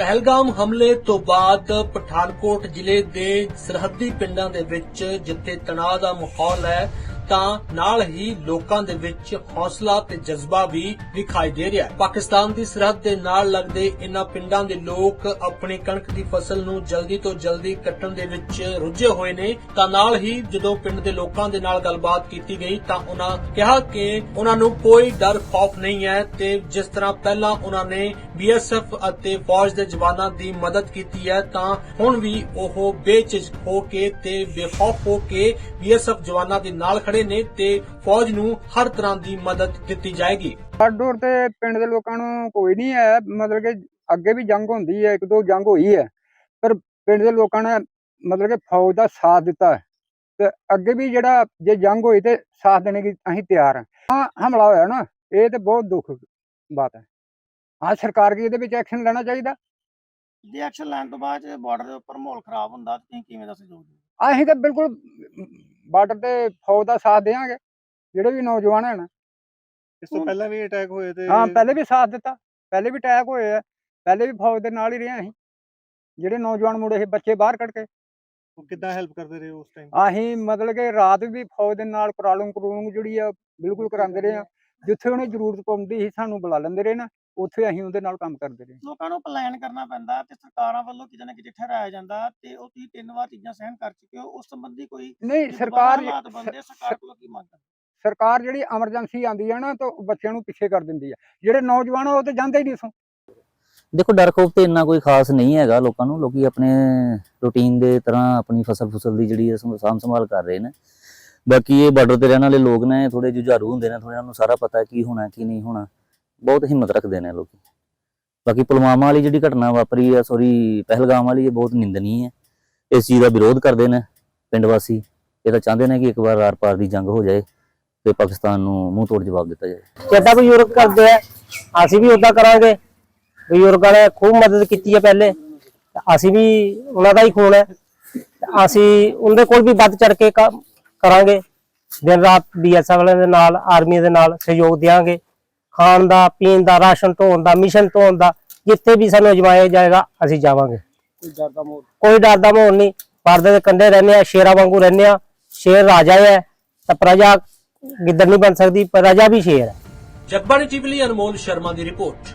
ਪਹਿਲਗਾਮ ਹਮਲੇ ਤੋਂ ਬਾਅਦ ਪਠਾਨਕੋਟ ਜ਼ਿਲ੍ਹੇ ਦੇ ਸਰਹੱਦੀ ਪਿੰਡਾਂ ਦੇ ਵਿੱਚ ਜਿੱਥੇ ਤਣਾਅ ਦਾ ਮਾਹੌਲ ਹੈ ਤਾਂ ਨਾਲ ਹੀ ਲੋਕਾਂ ਦੇ ਵਿੱਚ ਹੌਸਲਾ ਤੇ ਜਜ਼ਬਾ ਵੀ ਦਿਖਾਈ ਦੇ ਰਿਹਾ ਹੈ। ਪਾਕਿਸਤਾਨ ਦੀ ਸਰਹੱਦ ਦੇ ਨਾਲ ਲੱਗਦੇ ਇਨ੍ਹਾਂ ਪਿੰਡਾਂ ਦੇ ਲੋਕ ਆਪਣੀ ਕਣਕ ਦੀ ਫਸਲ ਨੂੰ ਜਲਦੀ ਤੋਂ ਜਲਦੀ ਕੱਟਣ ਦੇ ਵਿੱਚ ਰੁੱਝੇ ਹੋਏ ਨੇ। ਤਾਂ ਨਾਲ ਹੀ ਜਦੋਂ ਪਿੰਡ ਦੇ ਲੋਕਾਂ ਦੇ ਨਾਲ ਗੱਲਬਾਤ ਕੀਤੀ ਗਈ ਤਾਂ ਉਹਨਾਂ ਕਿਹਾ ਕਿ ਉਹਨਾਂ ਨੂੰ ਕੋਈ ਡਰ ਖੌਫ ਨਹੀਂ ਹੈ ਤੇ ਜਿਸ ਤਰ੍ਹਾਂ ਪਹਿਲਾਂ ਉਹਨਾਂ ਨੇ ਬੀਐਸਐਫ ਅਤੇ ਫੌਜ ਦੇ ਜਵਾਨਾਂ ਦੀ ਮਦਦ ਕੀਤੀ ਹੈ ਤਾਂ ਹੁਣ ਵੀ ਉਹ ਬੇਝਿਜਕ ਹੋ ਕੇ ਤੇ ਬੇਖੌਫ ਹੋ ਕੇ ਬੀਐਸਐਫ ਜਵਾਨਾਂ ਦੇ ਨਾਲ ਖੜੇ ਨੇ ਤੇ ਫੌਜ ਨੂੰ ਹਰ ਤਰ੍ਹਾਂ ਦੀ ਮਦਦ ਦਿੱਤੀ ਜਾਏਗੀ। ਡੋਰ ਤੇ ਪਿੰਡ ਦੇ ਲੋਕਾਂ ਨੂੰ ਕੋਈ ਨਹੀਂ ਹੈ ਮਤਲਬ ਕਿ ਅੱਗੇ ਵੀ ਜੰਗ ਹੁੰਦੀ ਹੈ ਇੱਕ ਦੋ ਜੰਗ ਹੋਈ ਹੈ ਪਰ ਪਿੰਡ ਦੇ ਲੋਕਾਂ ਨੇ ਮਤਲਬ ਕਿ ਫੌਜ ਦਾ ਸਾਥ ਦਿੱਤਾ ਤੇ ਅੱਗੇ ਵੀ ਜਿਹੜਾ ਜੇ ਜੰਗ ਹੋਈ ਤੇ ਸਾਥ ਦੇਣੇ ਦੀ ਅਸੀਂ ਤਿਆਰ ਹਾਂ। ਹਾਂ ਹਮਲਾ ਹੋਇਆ ਨਾ ਇਹ ਤੇ ਬਹੁਤ ਦੁੱਖ ਬਾਤ ਹੈ। ਹਾਂ ਸਰਕਾਰ ਕੀ ਇਹਦੇ ਵਿੱਚ ਐਕਸ਼ਨ ਲੈਣਾ ਚਾਹੀਦਾ? ਜੇ ਐਕਸ਼ਨ ਲੈਣ ਤੋਂ ਬਾਅਦ ਬਾਰਡਰ ਦੇ ਉੱਪਰ ਮਾਹੌਲ ਖਰਾਬ ਹੁੰਦਾ ਤਾਂ ਤੁਸੀਂ ਕਿਵੇਂ ਦਾ ਸਹਿਯੋਗ ਦਿਓ ਅਸੀਂ ਤਾਂ ਬਿਲਕੁਲ ਬਾਰਡਰ ਤੇ ਫੌਜ ਦਾ ਸਾਥ ਦੇਵਾਂਗੇ ਜਿਹੜੇ ਵੀ ਨੌਜਵਾਨ ਹਨ। ਇਸ ਤੋਂ ਪਹਿਲਾਂ ਵੀ ਅਟੈਕ ਹੋਏ ਤੇ ਹਾਂ ਪਹਿਲੇ ਵੀ ਸਾਥ ਦਿੱਤਾ ਪਹਿਲੇ ਵੀ ਅਟੈਕ ਹੋਏ ਆ ਪਹਿਲੇ ਵੀ ਫੌਜ ਦੇ ਨਾਲ ਹੀ ਰਹੇ ਅਸੀਂ। ਜਿਹੜੇ ਨੌਜਵਾਨ ਮੁੰਡੇ ਸੀ ਬੱਚੇ ਬਾਹਰ ਕੱਢ ਕੇ। ਉਹ ਕਿੱਦਾਂ ਹੈਲਪ ਕਰਦੇ ਰਹੇ ਉਸ ਟਾਈਮ ਅਸੀਂ ਮਤਲਬ ਕਿ ਰਾਤ ਵੀ ਫੌਜ ਦੇ ਨਾਲ ਕਰਾਲੂੰ ਕਰੂੰਗ ਜਿਹੜੀ ਆ ਬਿਲਕੁਲ ਕਰਾਉਂਦੇ ਰਹੇ ਆ ਜਿੱਥੇ ਉਹਨੇ ਜ਼ਰੂਰਤ ਪਾਉਂਦੀ ਸੀ ਸਾਨੂੰ ਬੁਲਾ ਲੈਂਦੇ ਰਹੇ ਨਾ। ਉੱਥੇ ਅਸੀਂ ਉਹਦੇ ਨਾਲ ਕੰਮ ਕਰਦੇ ਰਹੇ। ਲੋਕਾਂ ਨੂੰ ਪਲਾਨ ਕਰਨਾ ਪੈਂਦਾ ਤੇ ਸਰਕਾਰਾਂ ਵੱਲੋਂ ਕਿਤੇ ਨਾ ਕਿਤੇ ਠਹਿਰਾਇਆ ਜਾਂਦਾ ਤੇ ਉਹ ਤੁਸੀਂ ਤਿੰਨ ਵਾਰ ਚੀਜ਼ਾਂ ਸਹਿਨ ਕਰ ਚੁੱਕੇ ਹੋ ਉਸ ਸੰਬੰਧੀ ਕੋਈ ਨਹੀਂ ਸਰਕਾਰ ਬੰਦੇ ਸਰਕਾਰ ਕੋਲੋਂ ਕੀ ਮੰਗ ਕਰਦੇ? ਸਰਕਾਰ ਜਿਹੜੀ ਐਮਰਜੈਂਸੀ ਆਂਦੀ ਆ ਨਾ ਤਾਂ ਬੱਚਿਆਂ ਨੂੰ ਪਿੱਛੇ ਕਰ ਦਿੰਦੀ ਆ। ਜਿਹੜੇ ਨੌਜਵਾਨ ਉਹ ਤੇ ਜਾਂਦੇ ਹੀ ਨਹੀਂ ਸੋ ਦੇਖੋ ਡਰ ਖੋਫ ਤੇ ਇੰਨਾ ਕੋਈ ਖਾਸ ਨਹੀਂ ਹੈਗਾ ਲੋਕਾਂ ਨੂੰ। ਲੋਕੀ ਆਪਣੇ ਰੂਟੀਨ ਦੇ ਤਰ੍ਹਾਂ ਆਪਣੀ ਫਸਲ ਫਸਲ ਦੀ ਜਿਹੜੀ ਹੈ ਸਮ- ਸਾਂਭ ਸੰਭਾਲ ਕਰ ਰਹੇ ਨੇ। ਬਾਕੀ ਇਹ ਬਾਰਡਰ ਤੇ ਰਹਿਣ ਵਾਲੇ ਲੋਕ ਨੇ ਥੋੜੇ ਜੁਝਾਰੂ ਹੁੰਦੇ ਨੇ ਥੋੜੇ ਨੂੰ ਸਾਰਾ ਪਤਾ ਕੀ ਹੋਣਾ ਕੀ ਨਹੀਂ ਹੋਣਾ। ਬਹੁਤ ਹਿੰਮਤ ਰੱਖਦੇ ਨੇ ਲੋਕੀ। ਬਾਕੀ ਪੁਲਵਾਮਾ ਵਾਲੀ ਜਿਹੜੀ ਘਟਨਾ ਵਾਪਰੀ ਆ ਸੋਰੀ ਪਹਿਲਗਾਮ ਵਾਲੀ, ਇਹ ਬਹੁਤ ਨਿੰਦਨੀ ਹੈ ਇਸ ਚੀਜ਼ ਦਾ ਵਿਰੋਧ ਕਰਦੇ ਨੇ ਪਿੰਡ ਵਾਸੀ। ਇਹ ਤਾਂ ਚਾਹੁੰਦੇ ਨੇ ਕਿ ਇੱਕ ਵਾਰ ਆਰ ਪਾਰ ਦੀ ਜੰਗ ਹੋ ਜਾਏ ਤੇ ਪਾਕਿਸਤਾਨ ਨੂੰ ਮੂੰਹ ਤੋੜ ਜਵਾਬ ਦਿੱਤਾ ਜਾਏ। ਜਿੱਦਾਂ ਬਜ਼ੁਰਗ ਕਰਦੇ ਆ, ਅਸੀਂ ਵੀ ਉਦਾਂ ਕਰਾਂਗੇ। ਬਜ਼ੁਰਗ ਵਾਲੇ ਖੂਬ ਮਦਦ ਕੀਤੀ ਹੈ ਪਹਿਲੇ। ਅਸੀਂ ਵੀ ਉਹਨਾਂ ਦਾ ਹੀ ਖੂਨ ਹੈ। ਅਸੀਂ ਉਹਦੇ ਕੋਲ ਵੀ ਵੱਧ ਚੜ ਕੇ ਕਰਾਂਗੇ। ਦਿਨ ਰਾਤ ਬੀਐਸਐਫ ਵਾਲਿਆਂ ਦੇ ਨਾਲ ਆਰਮੀ ਦੇ ਨਾਲ ਸਹਿਯੋਗ ਦੇਵਾਂਗੇ ਖਾਣ ਦਾ ਪੀਣ ਦਾ ਰਾਸ਼ਨ ਢੋਣ ਦਾ ਮਿਸ਼ਨ ਢੋਣ ਦਾ ਜਿੱਥੇ ਵੀ ਸਾਨੂੰ ਅਜਮਾਇਆ ਜਾਏਗਾ ਅਸੀਂ ਜਾਵਾਂਗੇ। ਕੋਈ ਡਰ ਦਾ ਮਾਹੌਲ? ਕੋਈ ਡਰ ਦਾ ਮਾਹੌਲ ਨਹੀਂ। ਪਰਦੇ ਦੇ ਕੰਢੇ ਰਹਿੰਦੇ ਆ ਸ਼ੇਰਾਂ ਵਾਂਗੂ ਰਹਿੰਦੇ ਆ। ਸ਼ੇਰ ਰਾਜਾ ਹੈ ਤਾਂ ਪ੍ਰਜਾ ਗਿੱਦੜ ਨਹੀਂ ਬਣ ਸਕਦੀ ਪ੍ਰਜਾ ਵੀ ਸ਼ੇਰ ਹੈ। ਜਗਬਾਣੀ ਟੀਵੀ ਲਈ ਅਨਮੋਲ ਸ਼ਰਮਾ ਦੀ ਰਿਪੋਰਟ।